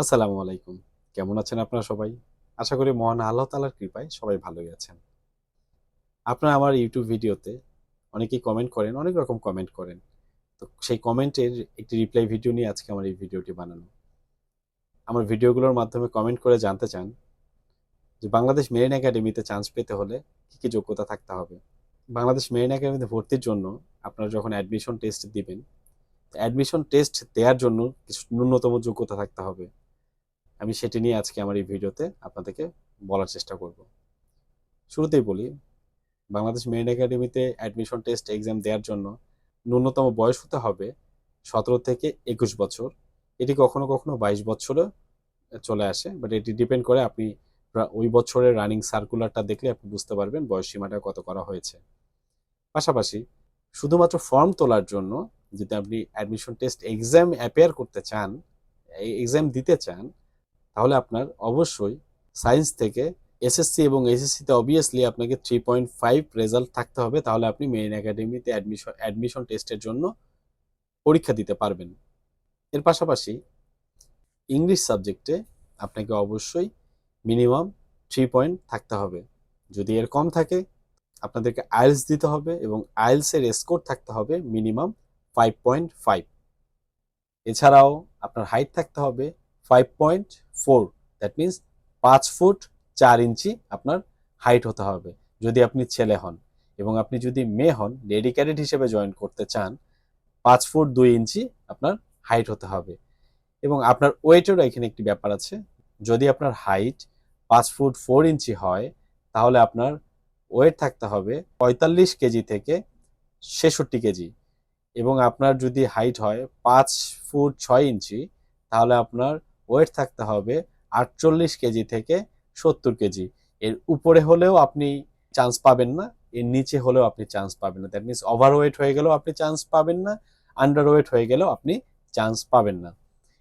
আসসালামু আলাইকুম। কেমন আছেন আপনারা সবাই? আশা করি মহান আল্লাহ তালার কৃপায় সবাই ভালোই আছেন। আপনারা আমার ইউটিউব ভিডিওতে অনেকেই কমেন্ট করেন, অনেক রকম কমেন্ট করেন। তো সেই কমেন্টের একটি রিপ্লাই ভিডিও নিয়ে আজকে আমার এই ভিডিওটি বানানো। আমার ভিডিওগুলোর মাধ্যমে কমেন্ট করে জানতে চান যে বাংলাদেশ মেরিন একাডেমিতে চান্স পেতে হলে কী কী যোগ্যতা থাকতে হবে। বাংলাদেশ মেরিন একাডেমিতে ভর্তির জন্য আপনারা যখন অ্যাডমিশন টেস্ট দিবেন অ্যাডমিশন টেস্ট দেওয়ার জন্য কিছু ন্যূনতম যোগ্যতা থাকতে হবে। আমি সেটি নিয়ে আজকে আমার এই ভিডিওতে আপনাদেরকে বলার চেষ্টা করব। শুরুতেই বলি, বাংলাদেশ মেরিন একাডেমিতে অ্যাডমিশন টেস্ট এক্সাম দেওয়ার জন্য ন্যূনতম বয়স হতে হবে সতেরো থেকে একুশ বছর। এটি কখনো কখনো বাইশ বছরও চলে আসে বাট এটি ডিপেন্ড করে আপনি ওই বছরের রানিং সার্কুলারটা দেখলে আপনি বুঝতে পারবেন বয়স সীমাটা কত করা হয়েছে। পাশাপাশি শুধুমাত্র ফর্ম তোলার জন্য যদি আপনি অ্যাডমিশন টেস্ট এক্সাম অ্যাপেয়ার করতে চান, এই এক্সাম দিতে চান তাহলে আপনার অবশ্যই সায়েন্স থেকে এসএসসি এবং এসএসসিতে অবভিয়াসলি আপনাকে থ্রি পয়েন্ট ফাইভ রেজাল্ট থাকতে হবে, তাহলে আপনি মেরিন একাডেমিতে অ্যাডমিশন অ্যাডমিশন টেস্টের জন্য পরীক্ষা দিতে পারবেন। এর পাশাপাশি ইংলিশ সাবজেক্টে আপনাকে অবশ্যই মিনিমাম থ্রি পয়েন্ট থাকতে হবে। যদি এর কম থাকে, আপনাদেরকে আইএলস দিতে হবে এবং আইএলসের স্কোর থাকতে হবে মিনিমাম ফাইভ পয়েন্ট ফাইভ এছাড়াও আপনার হাইট থাকতে হবে five point four that means পাঁচ ফুট চার ইঞ্চি আপনার হাইট হতে হবে, যদি আপনি ছেলে হন। এবং আপনি যদি মেয়ে হন লেডি ক্যাডেট হিসেবে জয়েন করতে চান, পাঁচ ফুট দুই ইঞ্চি আপনার হাইট হতে হবে। এবং আপনার ওয়েটেরও এখানে একটি ব্যাপার আছে, যদি আপনার হাইট পাঁচ ফুট ফোর ইঞ্চি হয়, তাহলে আপনার ওয়েট থাকতে হবে পঁয়তাল্লিশ কেজি থেকে ছেষট্টি কেজি। এবং আপনার যদি হাইট হয় পাঁচ ফুট ছয় ইঞ্চি, তাহলে আপনার ওয়েট থাকতে হবে আটচল্লিশ কেজি থেকে সত্তর কেজি। এর উপরে হলেও আপনি চান্স পাবেন না, এর নিচে হলেও আপনি চান্স পাবেন না। দ্যাট মিনস ওভার ওয়েট হয়ে গেলেও আপনি চান্স পাবেন না আন্ডার ওয়েট হয়ে গেলেও আপনি চান্স পাবেন না।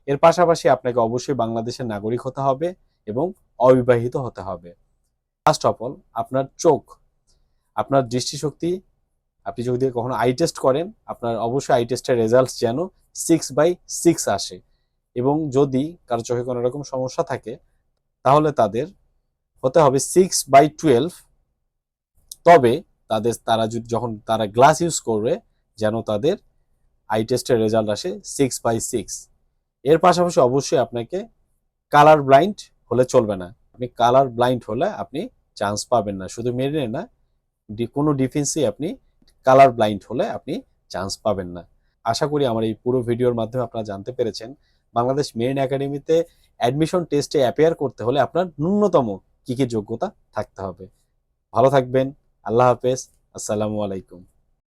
এর পাশাপাশি আপনাকে অবশ্যই বাংলাদেশের নাগরিক হতে হবে এবং অবিবাহিত হতে হবে। ফার্স্ট অফ অল আপনার চোখ, আপনার দৃষ্টিশক্তি, আপনি যদি কখনো আই টেস্ট করেন, আপনার অবশ্যই আই টেস্টের রেজাল্ট যেন সিক্স বাই সিক্স আসে। এবং যদি কারও চোখে কোনো রকম সমস্যা থাকে, তাহলে তাদের হতে হবে সিক্স বাই টুয়েলভ তবে তাদের, তারা যদি, যখন তারা গ্লাস ইউজ করবে, যেন তাদের আই টেস্টের রেজাল্ট আসে সিক্স বাই সিক্স এর পাশাপাশি অবশ্যই আপনাকে কালার ব্লাইন্ড হলে চলবে না। আপনি কালার ব্লাইন্ড হলে আপনি চান্স পাবেন না। শুধু মেরিনে না কোনো ডিফেন্সই আপনি কালার ব্লাইন্ড হলে আপনি চান্স পাবেন না। আশা করি আমার এই পুরো ভিডিওর মাধ্যমে আপনারা জানতে পেরেছেন। বাংলাদেশ মেরিন একাডেমিতে অ্যাডমিশন টেস্টে অ্যাপেয়ার করতে হলে আপনার ন্যূনতম কি কি যোগ্যতা থাকতে হবে। ভালো থাকবেন, আল্লাহ হাফেজ, আসসালামু আলাইকুম।